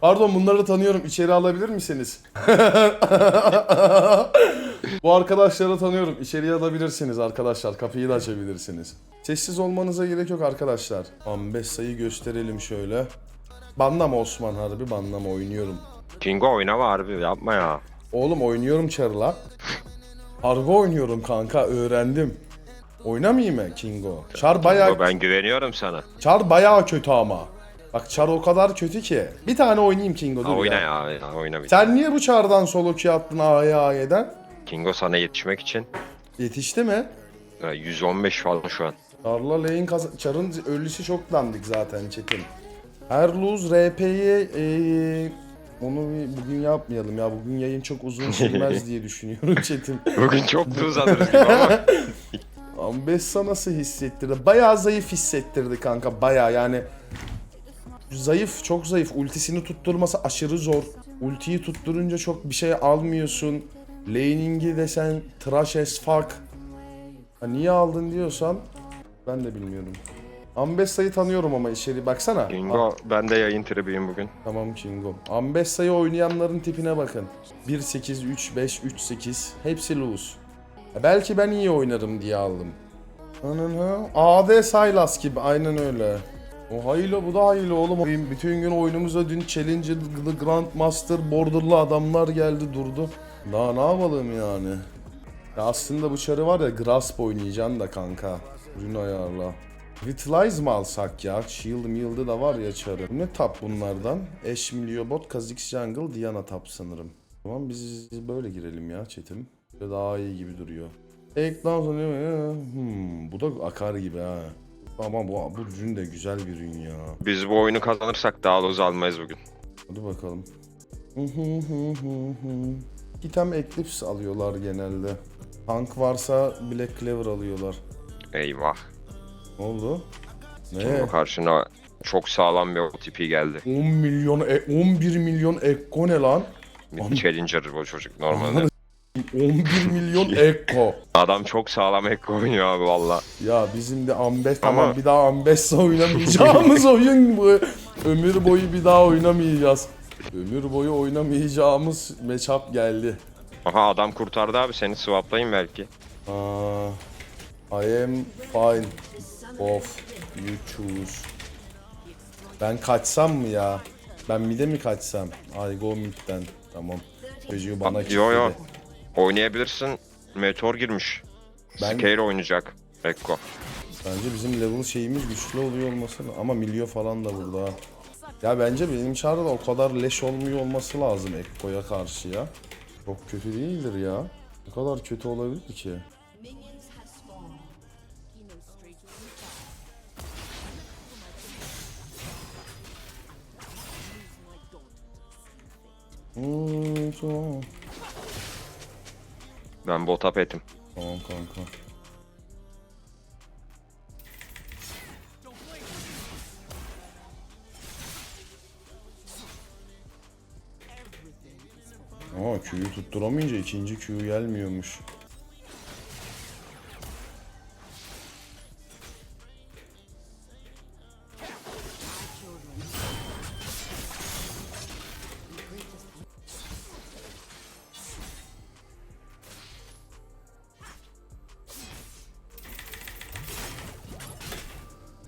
Pardon bunları tanıyorum. İçeri alabilir misiniz? Bu arkadaşları tanıyorum. İçeriye alabilirsiniz arkadaşlar. Kapıyı da açabilirsiniz. Sessiz olmanıza gerek yok arkadaşlar. 15 sayı gösterelim şöyle. Banlama Osman harbi banlama oynuyorum. Kingo oynama harbi yapma ya. Oğlum oynuyorum Char'la. Harbi oynuyorum kanka öğrendim. Oynamayayım mı Kingo? Char bayağı Kingo ben güveniyorum sana. Char bayağı kötü ama. Bak Char o kadar kötü ki. Bir tane oynayayım Kingo dur Ha, oyna ya. ya. ya oyna bir. Sen niye bu Char'dan solo Q attın A'ya A'yeden? Kingo sana yetişmek için Yetişti mi? e, 115 falan şu an. Char'la lane kaz- Char'ın ölüsü çok dandik zaten Çetin. Her lose RP'yi eee, onu bir- bugün yapmayalım ya. Bugün yayın çok uzun sürmez diye düşünüyorum Çetin. Bugün çok tuz alırız gibi ama. Ambessa nasıl hissettirdi? Bayağı zayıf hissettirdi kanka bayağı yani. Zayıf çok zayıf. Ultisini tutturması aşırı zor. Ultiyi tutturunca çok bir şey almıyorsun. Laning'i desen trash as fuck. Ha, niye aldın diyorsan ben de bilmiyorum. Ambessa'yı tanıyorum ama içeri baksana. Kingo ben de yayın tribiyim bugün. Tamam Kingo. Ambessa'yı oynayanların tipine bakın. 1-8, 3-5, 3-8 hepsi lose. Belki ben iyi oynarım diye aldım. AD Sylas gibi aynen öyle. O haylo bu da haylo oğlum. Bütün gün oyunumuza dün Challenger, The Grandmaster, Border'lı adamlar geldi durdu. Daha ne yapalım yani? Ya aslında bu çarı var ya Grasp oynayacaksın da kanka. Ürün ayarla. Vitalize mı alsak ya? Shield Mild'ı da var ya çarı. Ne tap bunlardan? Ash Miliobot, Kha'Zix Jungle, Diana tap sanırım. Tamam biz böyle girelim ya. Böyle daha iyi gibi duruyor. Ekran sonra hmm, bu da akar gibi ha. Ama bu, bu ürün de güzel bir ürün ya. Biz bu oyunu kazanırsak daha loz almayız bugün. Hadi bakalım. İtem Eclipse alıyorlar genelde. Tank varsa Black Cleaver alıyorlar. Eyvah. Ne oldu? Ne? Kingo karşına çok sağlam bir OTP geldi. 10 milyon, e, 11 milyon Ekko ne lan? Bir Challenger bu çocuk normalde. 11 milyon Ekko. Adam çok sağlam ek oynuyor abi valla. Ya bizim de Ambes Ama- tamam bir daha Ambes'le oynamayacağımız oyun bu. Ömür boyu bir daha oynamayacağız. Ömür boyu oynamayacağımız matchup geldi. Aha adam kurtardı abi seni swaplayayım belki. Aa, I am fine. Of, you choose. Ben kaçsam mı ya? Ben mid'e mi kaçsam? I go mid'den. Tamam. Çocuğu bana Yo yo. Oynayabilirsin. Meteor girmiş. Ben- Scale oynayacak. Ekko. Bence bizim level şeyimiz güçlü oluyor olması ama milyo falan da burada. Ya bence benim çağrı da o kadar leş olmuyor olması lazım Ekko'ya karşı ya. Çok kötü değildir ya. Ne kadar kötü olabilir ki? Hmm. Ben bota petim. Tamam kanka. Ama Q'yu tutturamayınca ikinci Q gelmiyormuş.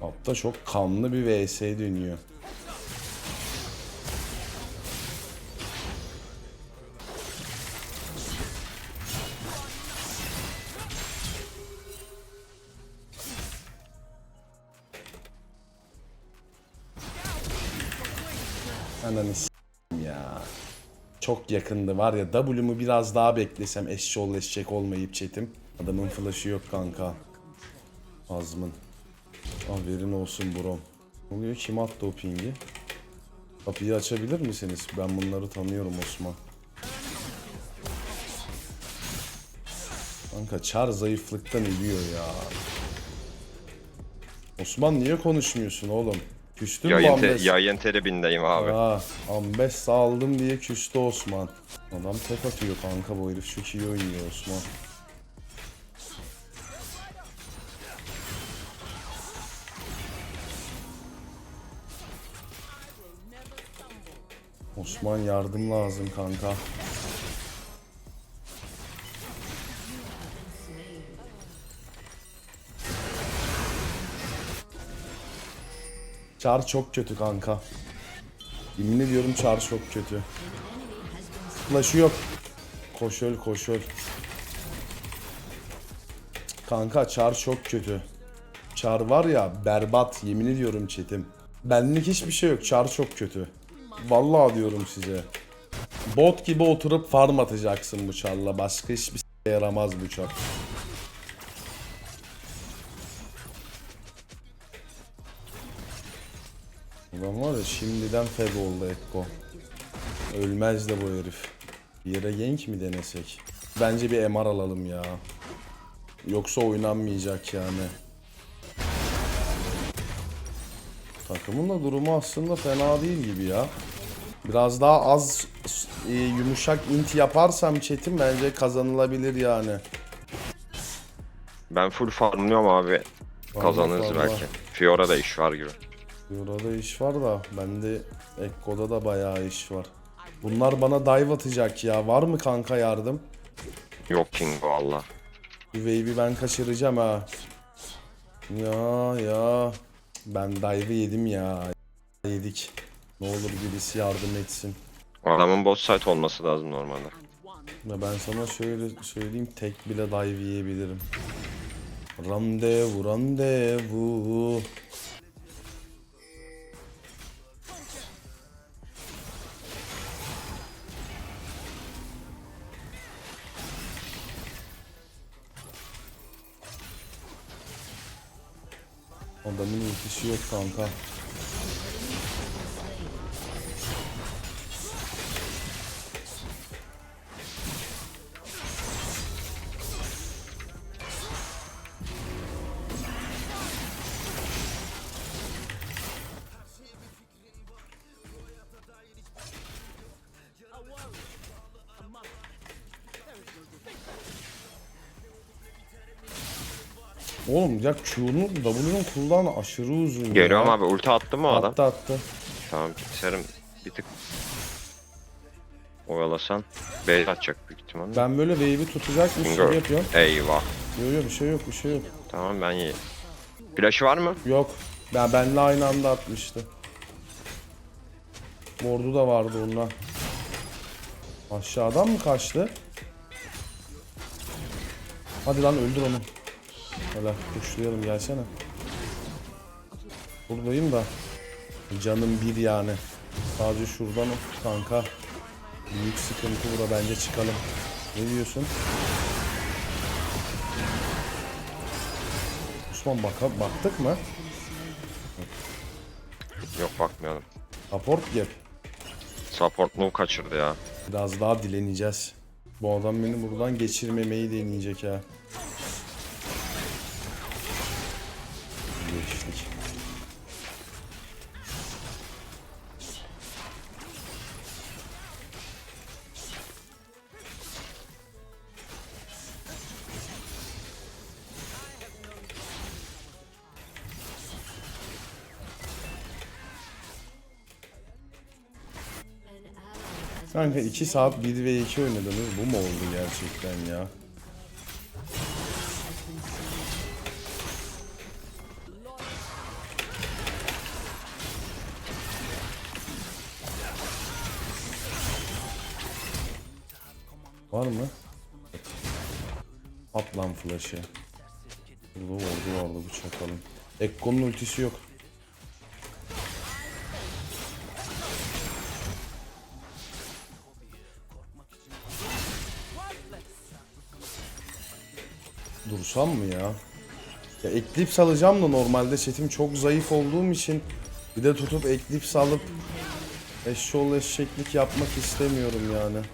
Altta çok kanlı bir vs dönüyor. Ananı ya. Çok yakındı var ya W'mu biraz daha beklesem eşşoğlu eşek olmayıp chatim. Adamın flash'ı yok kanka. Azmın. Haberin olsun bro. Ne oluyor? Kim attı o pingi? Kapıyı açabilir misiniz? Ben bunları tanıyorum Osman. Kanka çar zayıflıktan ölüyor ya. Osman niye konuşmuyorsun oğlum? Küstün mü Yayın, te- Ambes? yayın tribindeyim abi. Aa, Ambes aldım diye küstü Osman. Adam tek atıyor kanka bu herif çok iyi oynuyor Osman. Osman yardım lazım kanka. Çar çok kötü kanka. Yemin ediyorum çar çok kötü. Flash'ı yok. Koş öl. Kanka çar çok kötü. Çar var ya berbat yemin ediyorum çetim. Benlik hiçbir şey yok çar çok kötü. Vallahi diyorum size. Bot gibi oturup farm atacaksın bu çarla. Başka hiçbir şey yaramaz bu çar. Ulan var ya şimdiden fed oldu Ekko. Ölmez de bu herif. Bir yere gank mi denesek? Bence bir MR alalım ya. Yoksa oynanmayacak yani. Takımın da durumu aslında fena değil gibi ya. Biraz daha az e, yumuşak int yaparsam chat'im bence kazanılabilir yani. Ben full farmlıyorum abi. Kazanırız Vallahi. belki. Fiora'da iş var gibi. Burada iş var da bende Ekko'da da bayağı iş var. Bunlar bana dive atacak ya. Var mı kanka yardım? Yok King valla. Bu wave'i ben kaçıracağım ha. Ya ya. Ben dive'ı yedim ya. Yedik. Ne olur birisi yardım etsin. Adamın bot site olması lazım normalde. Ve ben sana şöyle söyleyeyim tek bile dive yiyebilirim. Randevu randevu. Adamın ultisi yok kanka. Oğlum ya Q'nun W'nun cooldown'u aşırı uzun Geliyorum ya. abi ulti attı mı o adam? Attı attı. Tamam serim bir tık oyalasan base atacak büyük ihtimalle. Ben böyle wave'i tutacakmış gibi yapıyorum. Eyvah. Yok yok bir şey yok bir şey yok. Tamam ben iyi. Flash'ı var mı? Yok. Ben benle aynı anda atmıştı. Mordu da vardı onunla. Aşağıdan mı kaçtı? Hadi lan öldür onu. Hele kuşlayalım gelsene. Buradayım da. Canım bir yani. Sadece şuradan o kanka. Büyük sıkıntı bura bence çıkalım. Ne diyorsun? Osman baka baktık mı? Yok bakmayalım. Support gap. Support no kaçırdı ya. Biraz daha dileneceğiz. Bu adam beni buradan geçirmemeyi deneyecek ha. Kanka 2 saat 1 ve 2 oynadınız. Bu mu oldu gerçekten ya? Var mı? At lan flash'ı. Burada ordu vardı bu çakalın. Ekko'nun ultisi yok. Dursam mı ya? Ya Eclipse alacağım da normalde setim çok zayıf olduğum için bir de tutup Eclipse alıp eşşoğlu eşeklik yapmak istemiyorum yani.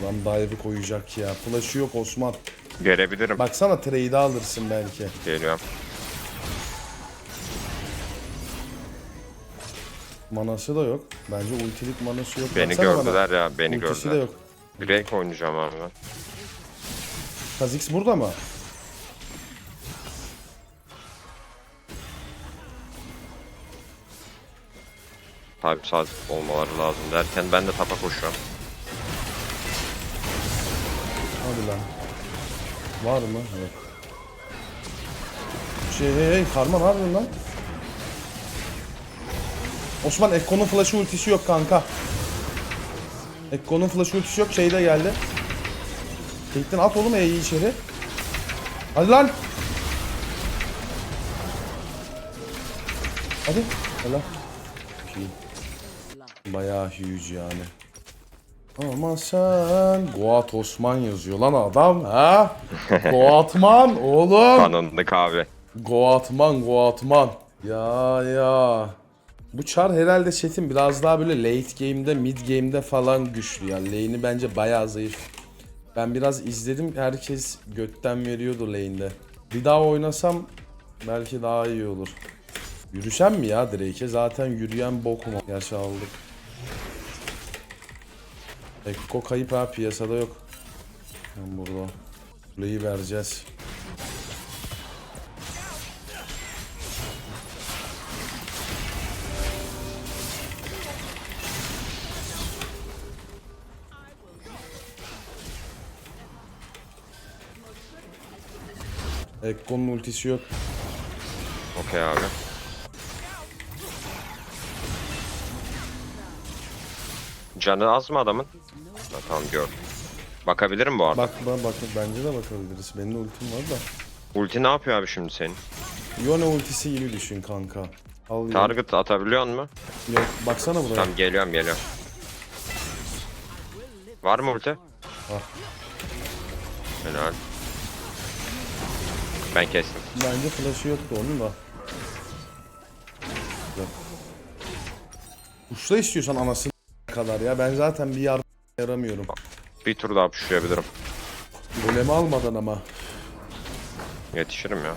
Adam dive'ı koyacak ya. Flash'ı yok Osman. Gelebilirim. Baksana trade'i alırsın belki. Geliyorum. Manası da yok. Bence ultilik manası yok. Beni Baksana bana. gördüler ya beni Ultisi de gördüler. yok. Drake oynayacağım abi ben. Kha'Zix burada mı? Tabi saat olmaları lazım derken ben de tapa koşuyorum. Hadi lan. Var mı? Evet. Şey hey hey Karma ne yapıyorsun lan? Osman Ekko'nun flash'ı ultisi yok kanka. Ekko'nun flash'ı ultisi yok şey de geldi. Tekten at oğlum E'yi içeri. Hadi lan. Hadi. Helal. Bayağı huge yani. Ama sen Goat Osman yazıyor lan adam ha? Goatman oğlum. Kanınlık abi. Goatman Goatman. Ya ya. Bu çar herhalde chat'in biraz daha böyle late game'de, mid game'de falan güçlü ya. Lane'i bence bayağı zayıf. Ben biraz izledim. Herkes götten veriyordu lane'de. Bir daha oynasam belki daha iyi olur. Yürüsem mi ya Drake'e? Zaten yürüyen bok mu? Gerçi aldık. Ekko kayıp ha piyasada yok. Ben burada. Kuleyi vereceğiz. Ekko'nun ultisi yok. Okey abi. Canı az mı adamın? Ha, tamam gördüm. Bakabilirim bu arada. Bak bak bak bence de bakabiliriz. Benim de ultim var da. Ulti ne yapıyor abi şimdi senin? Yone ultisi gibi düşün kanka. Al. Target atabiliyor mu? Yok baksana buraya. Tamam geliyorum geliyorum. Var mı ulti? Var. Helal. Ben kestim. Bence flash'ı yoktu onun da. Uçla istiyorsan anasını kadar ya. Ben zaten bir yardım yaramıyorum. Bir tur daha pushlayabilirim. Golemi almadan ama. Yetişirim ya.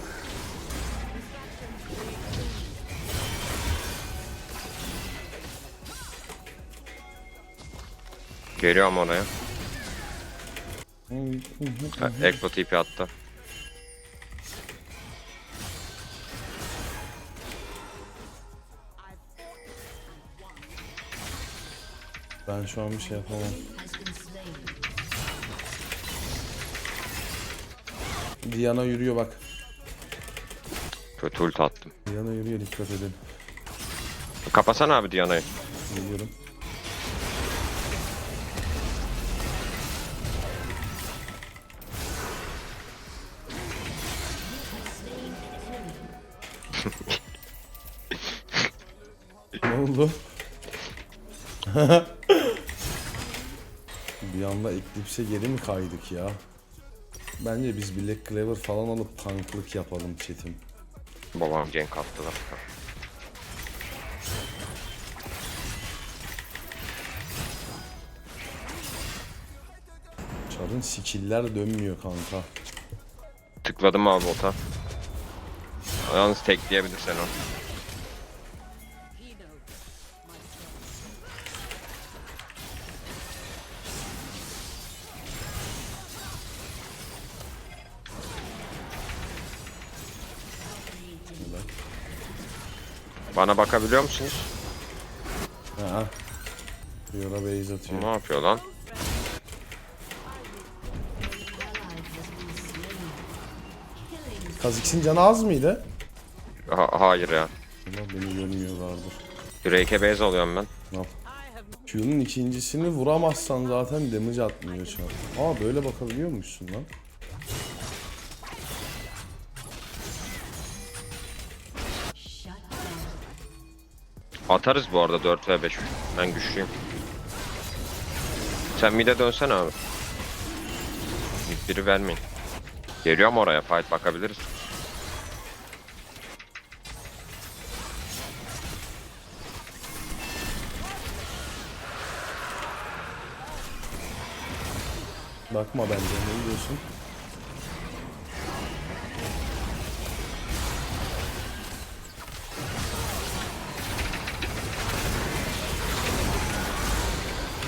Geliyorum oraya. Ekko TP attı. Ben şu an bir şey yapamam. Diana yürüyor bak. Kötü ult attım. Diana yürüyor dikkat edin. Kapasana abi Diana'yı. Geliyorum. ne oldu? Bir anda Eclipse'e geri mi kaydık ya? Bence biz Black Clover falan alıp tanklık yapalım chat'im. Babam gank attı da. Çarın skill'ler dönmüyor kanka. Tıkladım abi ota. Yalnız tekleyebilirsen o. Bana bakabiliyor musunuz? Ha. Fiora base atıyor. Ne yapıyor lan? Kha'Zix'in canı az mıydı? Ha- hayır ya. Allah beni görmüyorlardır. Drake'e base alıyorum ben. Ne yap? Q'nun ikincisini vuramazsan zaten damage atmıyor çar. Aa böyle bakabiliyor musun lan? Atarız bu arada 4 ve 5. Ben güçlüyüm. Sen mid'e dönsen abi. Biri vermeyin. Geliyorum oraya fight bakabiliriz. Bakma bence ne diyorsun?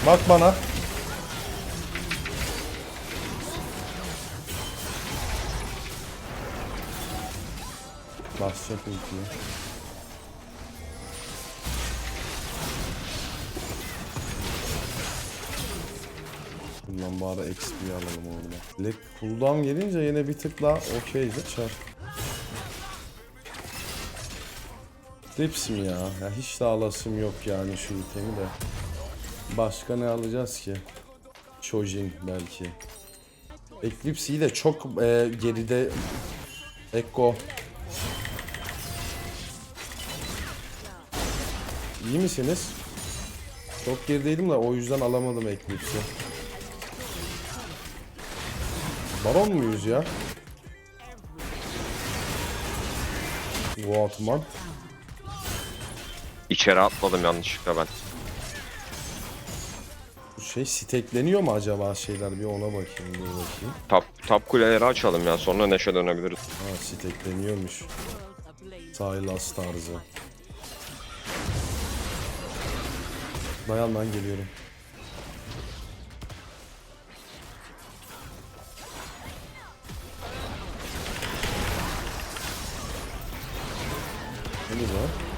Bak bana. Basacak ultiyi. Bundan bari XP alalım orada. Lek cooldown gelince yine bir tık daha okeydi çar. Clips mi ya? ya? Hiç de alasım yok yani şu itemi de. Başka ne alacağız ki? Chojin belki. Eclipse'yi de çok e, geride Echo. İyi misiniz? Çok gerideydim de o yüzden alamadım Eclipse'i. Baron muyuz ya? Goatman. İçeri atladım yanlışlıkla ben. Şey stekleniyor mu acaba şeyler bir ona bakayım dur bakayım. Top, top kuleleri açalım ya sonra neşe dönebiliriz. Ha stekleniyormuş. Silas tarzı. Dayan lan geliyorum. Ne bu?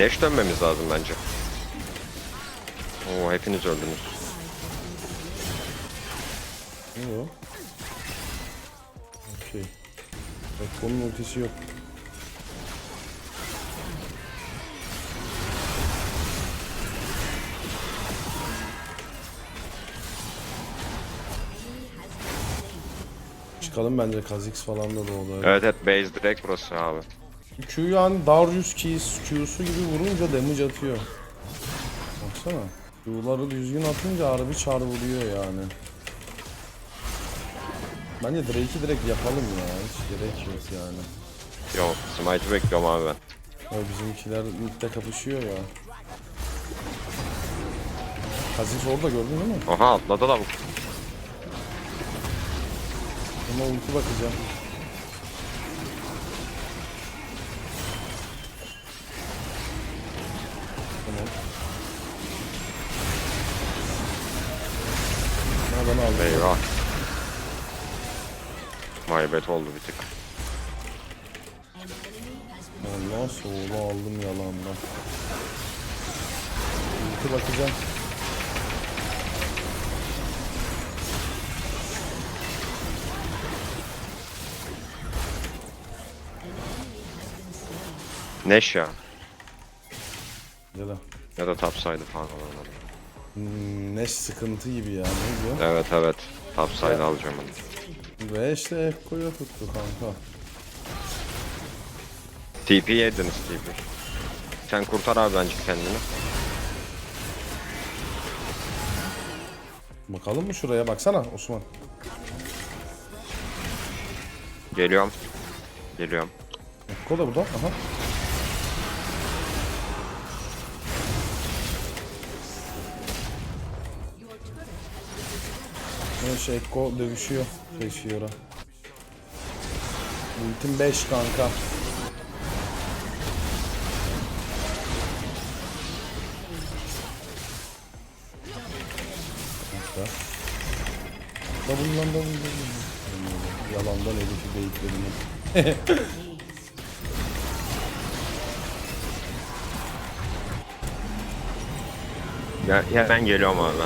Neş dönmemiz lazım bence. Oo hepiniz öldünüz. Ne bu? Okey. Ekko'nun ultisi yok. Çıkalım bence Kha'Zix falan da doğdu. Evet evet base direkt burası abi. Q yani Darius Keys Q'su gibi vurunca damage atıyor. Baksana. Q'ları düzgün atınca harbi çar vuruyor yani. Bence Drake'i direkt yapalım ya. Hiç gerek yok yani. Yo smite bekliyorum abi ben. Ya bizimkiler midde kapışıyor ya. Kha'Zix orada gördün değil mi? Aha atladı da bu. Ama ulti bakacağım. Ha bana aldı. Eyvah. Maybet oldu bir tık. Allah soğulu aldım yalandan. Ulti bakacağım. Neş ya. Ya da Ya da topside falan olamadı. Hmm, ne sıkıntı gibi ya ne diyor? Evet evet. Topside alacağım onu. Ve işte Ekko'ya tuttu kanka. TP yediniz TP. Sen kurtar abi bence kendini. Bakalım mı şuraya baksana Osman. Geliyorum. Geliyorum. Ekko da burada. Aha. Neyse Ekko dövüşüyor. Reşiyor'a. Ultim 5 kanka. Double double. Yalandan Elif'i beyitlerini. Ya, hemen geliyorum abi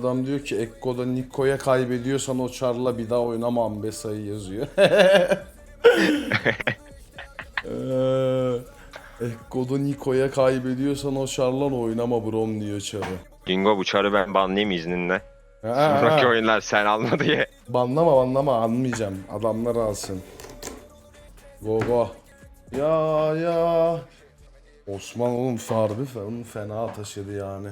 Adam diyor ki Ekko'da Niko'ya kaybediyorsan o çarla bir daha oynama Ambessa'yı yazıyor. Eee, Ekko'da Niko'ya kaybediyorsan o çarla oynama brom diyor çarı. Dingo bu çarı ben banlayayım izninle. Ha, Sonraki ha. oyunlar sen alma diye. Banlama banlama almayacağım. Adamlar alsın. Go go. Ya ya. Osman oğlum farbi fena taşıdı yani.